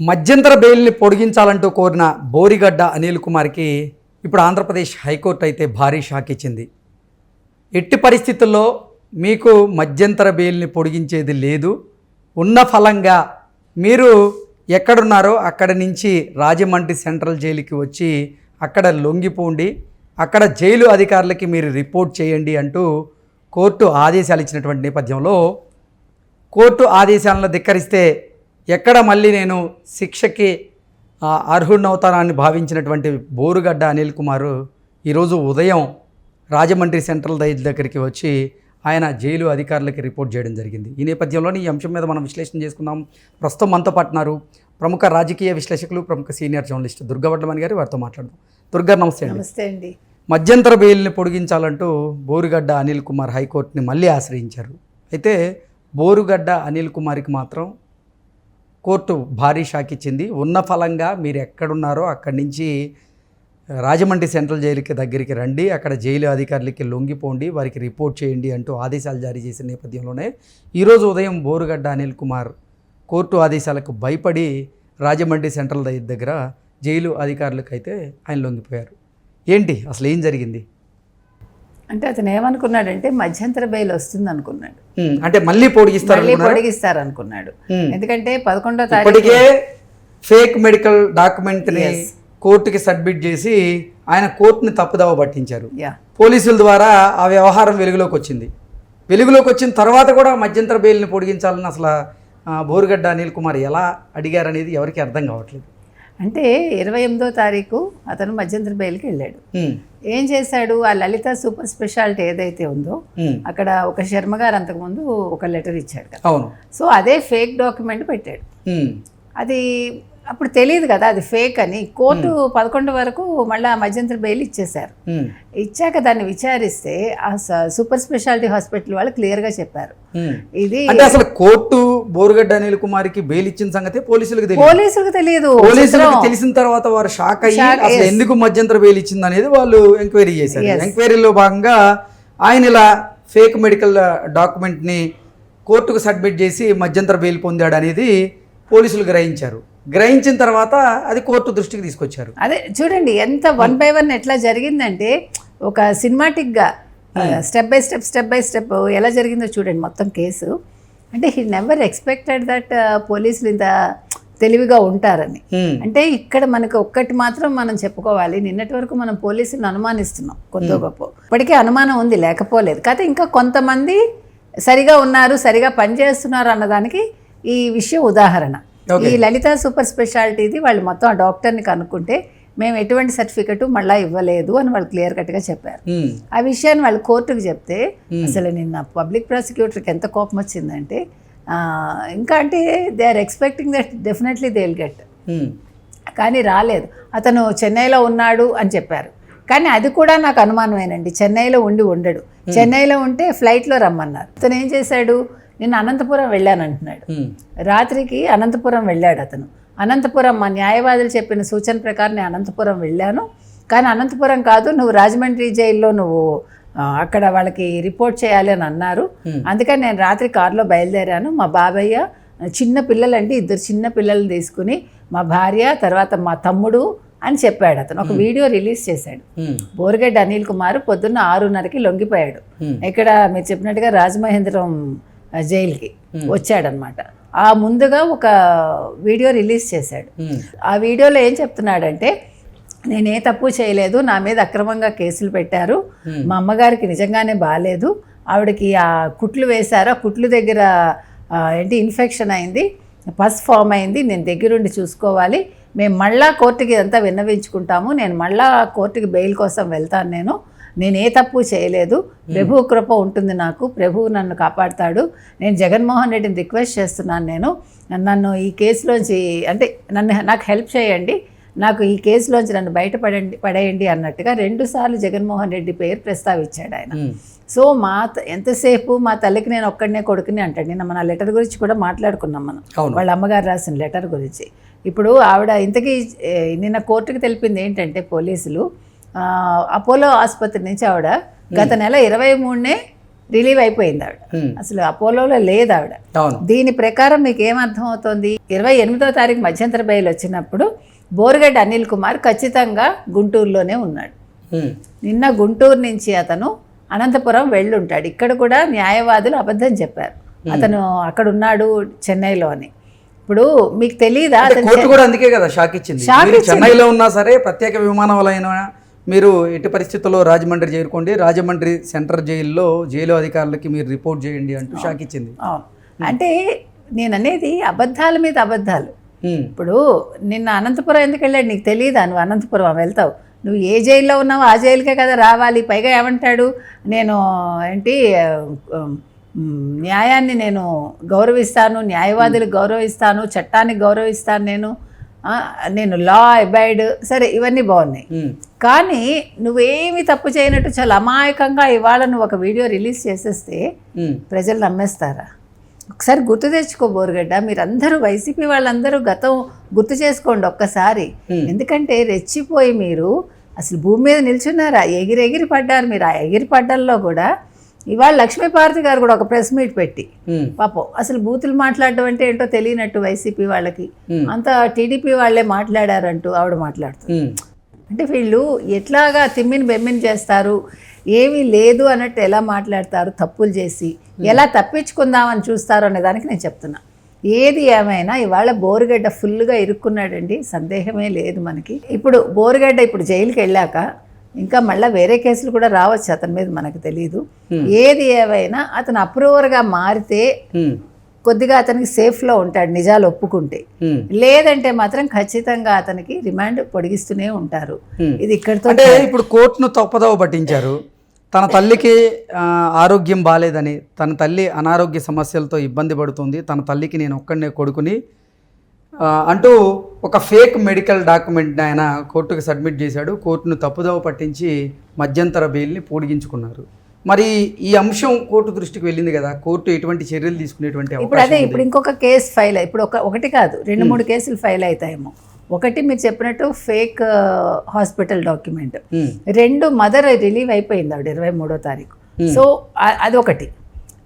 మధ్యంతర బెయిల్ని పొడిగించాలంటూ కోరిన బోరిగడ్డ అనిల్ కుమార్కి ఇప్పుడు ఆంధ్రప్రదేశ్ హైకోర్టు అయితే భారీ షాక్ ఇచ్చింది. ఎట్టి పరిస్థితుల్లో మీకు మధ్యంతర బెయిల్ని పొడిగించేది లేదు. ఉన్న ఫలంగా మీరు ఎక్కడున్నారో అక్కడి నుంచి రాజమండ్రి సెంట్రల్ జైలుకి వచ్చి అక్కడ లొంగిపోండి అక్కడ జైలు అధికారులకి మీరు రిపోర్ట్ చేయండి అంటూ కోర్టు ఆదేశాలు ఇచ్చినటువంటి నేపథ్యంలో కోర్టు ఆదేశాలను ధిక్కరిస్తే ఎక్కడ మళ్ళీ నేను శిక్షకి అర్హుడినవుతానని భావించినటువంటి బోరుగడ్డ అనిల్ కుమార్ ఈరోజు ఉదయం రాజమండ్రి సెంట్రల్ దగ్గరికి వచ్చి ఆయన జైలు అధికారులకి రిపోర్ట్ చేయడం జరిగింది. ఈ నేపథ్యంలోనే ఈ అంశం మీద మనం విశ్లేషణ చేసుకుందాం. ప్రస్తుతం మనతో పాటున్నారు ప్రముఖ రాజకీయ విశ్లేషకులు ప్రముఖ సీనియర్ జర్నలిస్ట్ దుర్గవడ్లమణి గారు. వారితో మాట్లాడదాం. దుర్గా నమస్తే అండి. నమస్తే అండి. మధ్యంతర బెయిల్ని పొడిగించాలంటూ బోరుగడ్డ అనిల్ కుమార్ హైకోర్టుని మళ్ళీ ఆశ్రయించారు. అయితే బోరుగడ్డ అనిల్ కుమార్కి మాత్రం కోర్టు భారీ షాక్ ఇచ్చింది. ఉన్న ఫలంగా మీరు ఎక్కడున్నారో అక్కడి నుంచి రాజమండ్రి సెంట్రల్ జైలుకి దగ్గరికి రండి. అక్కడ జైలు అధికారులకి లొంగిపోండి. వారికి రిపోర్ట్ చేయండి అంటూ ఆదేశాలు జారీ చేసిన నేపథ్యంలోనే ఈరోజు ఉదయం బోరుగడ్డ అనిల్ కుమార్ కోర్టు ఆదేశాలకు భయపడి రాజమండ్రి సెంట్రల్ దగ్గర జైలు అధికారులకు అయితే ఆయన లొంగిపోయారు. ఏంటి? అసలు ఏం జరిగింది? అంటే అతను ఏమనుకున్నాడంటే మధ్యంతర బెయిల్ వస్తుంది అనుకున్నాడు అంటే మళ్ళీ పొడిగిస్తారు మళ్ళీ పొడిగిస్తారు అనుకున్నాడు. ఎందుకంటే పదకొండో తారీఖు ఫేక్ మెడికల్ డాక్యుమెంట్ని కోర్టుకి సబ్మిట్ చేసి ఆయన కోర్టుని తప్పుదవ పట్టించారు. యా పోలీసుల ద్వారా ఆ వ్యవహారం వెలుగులోకి వచ్చింది. వెలుగులోకి వచ్చిన తర్వాత కూడా మధ్యంతర బెయిల్ని పొడిగించాలని అసలు బోరుగడ్డ అనిల్ కుమార్ ఎలా అడిగారనేది ఎవరికి అర్థం కావట్లేదు. అంటే ఇరవై ఎనిమిదో తారీఖు అతను మధ్యంతర బెయిల్కి వెళ్ళాడు. ఏం చేశాడు? ఆ లలిత సూపర్ స్పెషాలిటీ ఏదైతే ఉందో అక్కడ ఒక శర్మ గారు అంతకుముందు ఒక లెటర్ ఇచ్చాడు కదా. సో అదే ఫేక్ డాక్యుమెంట్ పెట్టాడు. అది అప్పుడు తెలియదు కదా అది ఫేక్ అని. కోర్టు పదకొండు వరకు మళ్ళీ మధ్యంతర బెయిల్ ఇచ్చేశారు. ఇచ్చాక దాన్ని విచారిస్తే ఆ సూపర్ స్పెషాలిటీ హాస్పిటల్ వాళ్ళు క్లియర్గా చెప్పారు. ఉమ్. ఇది అంటే అసలు కోర్టు బోరుగడ్డ అనిల్ కుమార్కి బెయిల్ ఇచ్చిన సంగతి పోలీసులకు తెలియదు. పోలీసులకు తెలియదు. పోలీసులకు తెలిసిన తర్వాత వారు షాక్ అయ్యి అసలు. ఎందుకు మధ్యంతర బెయిల్ ఇచ్చింది అనేది వాళ్ళు ఎంక్వైరీ చేశారు. ఎంక్వైరీలో భాగంగా ఆయన ఇలా ఫేక్ మెడికల్ డాక్యుమెంట్ని కోర్టుకు సబ్మిట్ చేసి మధ్యంతర బెయిల్ పొందాడు అనేది పోలీసులు గ్రహించారు. గ్రహించిన తర్వాత అది కోర్టు దృష్టికి తీసుకొచ్చారు. అదే చూడండి ఎంత వన్ బై వన్ ఎట్లా జరిగిందంటే ఒక సినిమాటిక్గా step by step step by step ఎలా జరిగిందో చూడండి మొత్తం కేసు. అంటే హీ నెవర్ ఎక్స్పెక్టెడ్ దట్ పోలీసులు ఇంత తెలివిగా ఉంటారని. అంటే ఇక్కడ మనకు ఒక్కటి మాత్రం మనం చెప్పుకోవాలి నిన్నటి వరకు మనం పోలీసులను అనుమానిస్తున్నాం కొద్ది గొప్ప. ఇప్పటికే అనుమానం ఉంది లేకపోలేదు. కాకపోతే ఇంకా కొంతమంది సరిగా ఉన్నారు సరిగా పనిచేస్తున్నారు అన్నదానికి ఈ విషయం ఉదాహరణ. ఈ లలిత సూపర్ స్పెషాలిటీది వాళ్ళు మొత్తం ఆ డాక్టర్ని కనుక్కుంటే మేము ఎటువంటి సర్టిఫికెట్ మళ్ళీ ఇవ్వలేదు అని వాళ్ళు క్లియర్ కట్గా చెప్పారు. ఉమ్, ఆ విషయాన్ని వాళ్ళు కోర్టుకు చెప్తే అసలు నిన్న పబ్లిక్ ప్రాసిక్యూటర్కి ఎంత కోపం వచ్చిందంటే ఇంకా అంటే they are expecting that definitely they will get. Um, కానీ రాలేదు. అతను చెన్నైలో ఉన్నాడు అని చెప్పారు. కానీ అది కూడా నాకు అనుమానమేనండి. చెన్నైలో ఉండి ఉండడు. చెన్నైలో ఉంటే ఫ్లైట్లో రమ్మన్నారు. అతను ఏం చేశాడు? నేను అనంతపురం వెళ్ళాను అంటున్నాడు రాత్రికి అనంతపురం వెళ్ళాడు అతను. అనంతపురం మా న్యాయవాదులు చెప్పిన సూచన ప్రకారం నేను అనంతపురం వెళ్ళాను. కానీ అనంతపురం కాదు నువ్వు రాజమండ్రి జైల్లో నువ్వు అక్కడ వాళ్ళకి రిపోర్ట్ చేయాలి అని అన్నారు. అందుకని నేను రాత్రి కారులో బయలుదేరాను. మా బాబయ్య చిన్న పిల్లలంటే ఇద్దరు చిన్న పిల్లల్ని తీసుకుని మా భార్య తర్వాత మా తమ్ముడు అని చెప్పాడు అతను. ఒక వీడియో రిలీజ్ చేశాడు. బోరగడ్డ అనిల్ కుమార్ పొద్దున్న ఆరున్నరకి లొంగిపోయాడు. ఇక్కడ మీరు చెప్పినట్టుగా రాజమహేంద్రం జైలుకి వచ్చాడనమాట. ఆ ముందుగా ఒక వీడియో రిలీజ్ చేశాడు. ఆ వీడియోలో ఏం చెప్తున్నాడంటే నేనే తప్పు చేయలేదు నా మీద అక్రమంగా కేసులు పెట్టారు మా అమ్మగారికి నిజంగానే బాగాలేదు ఆవిడకి ఆ కుట్లు వేశారు ఆ కుట్లు దగ్గర ఏంటి ఇన్ఫెక్షన్ అయింది పస్ ఫామ్ అయింది నేను దగ్గరుండి చూసుకోవాలి మేము మళ్ళా కోర్టుకి ఇదంతా విన్నవించుకుంటాము నేను మళ్ళా కోర్టుకి బెయిల్ కోసం వెళ్తాను నేను నేను ఏ తప్పు చేయలేదు. ప్రభు కృప ఉంటుంది నాకు. ప్రభువు నన్ను కాపాడుతాడు. నేను జగన్మోహన్ రెడ్డిని రిక్వెస్ట్ చేస్తున్నాను నేను. నన్ను ఈ కేసులోంచి అంటే నన్ను నాకు హెల్ప్ చేయండి. నాకు ఈ కేసులోంచి నన్ను బయటపడండి పడేయండి అన్నట్టుగా రెండుసార్లు జగన్మోహన్ రెడ్డి పేరు ప్రస్తావించాడు ఆయన. సో మా ఎంతసేపు మా తల్లికి నేను ఒక్కడనే కొడుకుని అంటాడు. నిన్న మన లెటర్ గురించి కూడా మాట్లాడుకున్నాం మనం. వాళ్ళ అమ్మగారు రాసిన లెటర్ గురించి. ఇప్పుడు ఆవిడ ఇంతకీ నిన్న కోర్టుకు తెలిపింది ఏంటంటే పోలీసులు అపోలో ఆసుపత్రి నుంచి ఆవిడ గత నెల ఇరవై మూడునే రిలీవ్ అయిపోయింది ఆవిడ. అసలు అపోలోలో లేదు ఆవిడ. దీని ప్రకారం మీకు ఏమర్థం అవుతుంది? ఇరవై ఎనిమిదో తారీఖు మధ్యంతర బయలు వచ్చినప్పుడు బోరుగడ్డ అనిల్ కుమార్ ఖచ్చితంగా గుంటూరులోనే ఉన్నాడు. నిన్న గుంటూరు నుంచి అతను అనంతపురం వెళ్ళుంటాడు. ఇక్కడ కూడా న్యాయవాదులు అబద్ధం చెప్పారు. అతను అక్కడ ఉన్నాడు చెన్నైలో అని. ఇప్పుడు మీకు తెలియదా కోర్టు కూడా అందుకే కదా షాక్ ఇచ్చింది. చెన్నైలో ఉన్నా సరే ప్రత్యేక విమానాలైన మీరు ఎట్టి పరిస్థితుల్లో రాజమండ్రి చేరుకోండి. రాజమండ్రి సెంట్రల్ జైల్లో జైలు అధికారులకి మీరు రిపోర్ట్ చేయండి అంటూ షాక్ ఇచ్చింది. అంటే నేను అనేది అబద్ధాల మీద అబద్ధాలు. ఇప్పుడు నిన్న అనంతపురం ఎందుకు వెళ్ళాడు? నీకు తెలియదా నువ్వు అనంతపురం వెళ్తావు. నువ్వు ఏ జైల్లో ఉన్నావో ఆ జైలుకే కదా రావాలి. పైగా ఏమంటాడు? నేను ఏంటి న్యాయాన్ని నేను గౌరవిస్తాను న్యాయవాదులు గౌరవిస్తాను చట్టానికి గౌరవిస్తాను నేను. నేను లా అబైడ్. సరే ఇవన్నీ బాగున్నాయి. కానీ నువ్వేమీ తప్పు చేయనట్టు చాలా అమాయకంగా ఇవాళ నువ్వు ఒక వీడియో రిలీజ్ చేసేస్తే. ప్రజలు నమ్మేస్తారా? ఒకసారి గుర్తు తెచ్చుకో బోరుగడ్డ. మీరందరూ వైసీపీ వాళ్ళందరూ గతం గుర్తు చేసుకోండి ఒక్కసారి. ఎందుకంటే రెచ్చిపోయి మీరు అసలు భూమి మీద నిల్చున్నారా? ఎగిరి ఎగిరి పడ్డారు మీరు. ఆ ఎగిరి పడ్డల్లో కూడా ఇవాళ లక్ష్మీపార్వతి గారు కూడా ఒక ప్రెస్ మీట్ పెట్టి. పాపం అసలు బూతులు మాట్లాడడం అంటే ఏంటో తెలియనట్టు వైసీపీ వాళ్ళకి. అంతా టీడీపీ వాళ్ళే మాట్లాడారంటూ ఆవిడ మాట్లాడుతుంది. అంటే వీళ్ళు ఎట్లాగా తిమ్మిని బెమ్మిని చేస్తారు ఏమీ లేదు అన్నట్టు ఎలా మాట్లాడతారు తప్పులు చేసి ఎలా తప్పించుకుందామని చూస్తారు అనే దానికి నేను చెప్తున్నా ఏది ఏమైనా ఇవాళ బోరుగడ్డ ఫుల్గా ఇరుక్కున్నాడండి సందేహమే లేదు మనకి ఇప్పుడు బోరుగడ్డ ఇప్పుడు జైలుకి వెళ్ళాక ఇంకా మళ్ళీ వేరే కేసులు కూడా రావచ్చు అతని మీద మనకు తెలియదు ఏది ఏమైనా అతను అప్రూవర్గా మారితే. కొద్దిగా అతనికి సేఫ్లో ఉంటాడు నిజాలు ఒప్పుకుంటే. లేదంటే మాత్రం ఖచ్చితంగా అతనికి రిమాండ్ పొడిగిస్తూనే ఉంటారు. ఇది ఇక్కడితో ఇప్పుడు కోర్టును తప్పదవ పట్టించారు తన తల్లికి ఆరోగ్యం బాగాలేదని తన తల్లి అనారోగ్య సమస్యలతో ఇబ్బంది పడుతుంది తన తల్లికి నేను ఒక్కడనే కొడుకుని అంటూ ఒక ఫేక్ మెడికల్ డాక్యుమెంట్ని ఆయన కోర్టుకు సబ్మిట్ చేశాడు. కోర్టును తప్పుదవ పట్టించి మధ్యంతర బెయిల్ని పొడిగించుకున్నారు. మరి ఈ అంశం కోర్టు దృష్టికి వెళ్ళింది కదా. కోర్టు ఎటువంటి చర్యలు తీసుకునేటువంటి ఇప్పుడు అదే ఇప్పుడు ఇంకొక కేసు ఫైల్ ఇప్పుడు ఒక ఒకటి కాదు రెండు మూడు కేసులు ఫైల్ అవుతాయేమో. ఒకటి మీరు చెప్పినట్టు ఫేక్ హాస్పిటల్ డాక్యుమెంట్. రెండు మదర్ రిలీవ్ అయిపోయింది ఆవిడ ఇరవై మూడో తారీఖు. సో అదొకటి.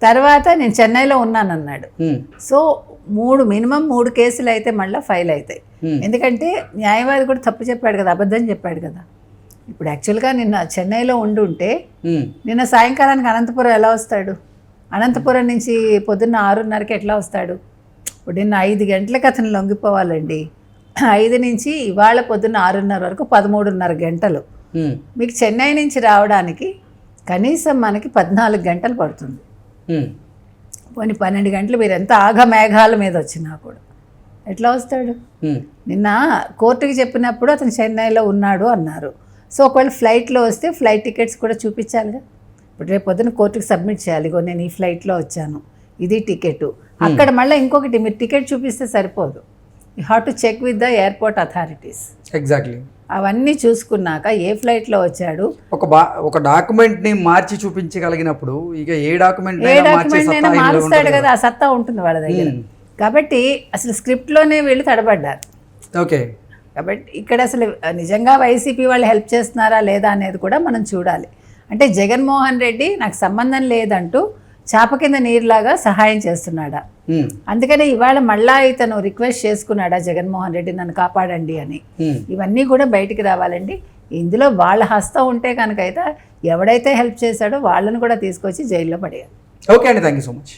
తర్వాత నేను చెన్నైలో ఉన్నానన్నాడు. సో మూడు మినిమం మూడు కేసులు అయితే మళ్ళీ ఫైల్ అవుతాయి. ఎందుకంటే న్యాయవాది కూడా తప్పు చెప్పాడు కదా అబద్ధం చెప్పాడు కదా ఇప్పుడు యాక్చువల్గా నిన్న చెన్నైలో ఉండి ఉంటే హ్మ్. నిన్న సాయంకాలానికి అనంతపురం ఎలా వస్తాడు అనంతపురం నుంచి పొద్దున్న ఆరున్నరకి ఎట్లా వస్తాడు ఇప్పుడు నిన్న ఐదు గంటలకు అతను లొంగిపోవాలండి ఐదు నుంచి ఇవాళ పొద్దున్న ఆరున్నర వరకు పదమూడున్నర గంటలు. మీకు చెన్నై నుంచి రావడానికి కనీసం మనకి పద్నాలుగు గంటలు పడుతుంది. పోనీ పన్నెండు గంటలు మీరు ఎంత ఆగ మేఘాల మీద వచ్చినా కూడా. ఎట్లా వస్తాడు. నిన్న కోర్టుకి చెప్పినప్పుడు అతను చెన్నైలో ఉన్నాడు అన్నారు. సో ఒకవేళ ఫ్లైట్లో వస్తే ఫ్లైట్ టికెట్స్ కూడా చూపించాలిగా? ఇప్పుడు రేపు పొద్దున కోర్టుకి సబ్మిట్ చేయాలి. ఇగో నేను ఈ ఫ్లైట్లో వచ్చాను. ఇది టికెట్. అక్కడ మళ్ళీ ఇంకొకటి మీరు టికెట్ చూపిస్తే సరిపోదు. You have to check with the airport authorities exactly అవన్నీ చూసుకున్నాక ఏ ఫ్లైట్లో వచ్చాడు? ఒక బా ఒక డాక్యుమెంట్ని మార్చి చూపించగలిగినప్పుడు ఇక ఏ డాక్యుమెంట్ ఏ డాక్యుమెంట్ అయినా మారుస్తాడు కదా ఆ సత్తా ఉంటుంది వాళ్ళ దగ్గర. కాబట్టి అసలు స్క్రిప్ట్లోనే వీళ్ళు తడబడ్డారు. ఓకే కాబట్టి ఇక్కడ అసలు నిజంగా వైసీపీ వాళ్ళు హెల్ప్ చేస్తున్నారా లేదా అనేది కూడా మనం చూడాలి. అంటే జగన్మోహన్ రెడ్డి నాకు సంబంధం లేదంటూ చాప కింద నీరులాగా సహాయం చేస్తున్నాడా. అందుకని ఇవాళ మళ్ళా ఇతను రిక్వెస్ట్ చేసుకున్నాడా జగన్మోహన్ రెడ్డి నన్ను కాపాడండి అని. హ్మ్. ఇవన్నీ కూడా బయటికి రావాలండి. ఇందులో వాళ్ళ హస్తం ఉంటే కనుక అయితే ఎవడైతే హెల్ప్ చేశాడో వాళ్ళని కూడా తీసుకొచ్చి జైల్లో పడేయాలి. ఓకే అండి థ్యాంక్ యూ సో మచ్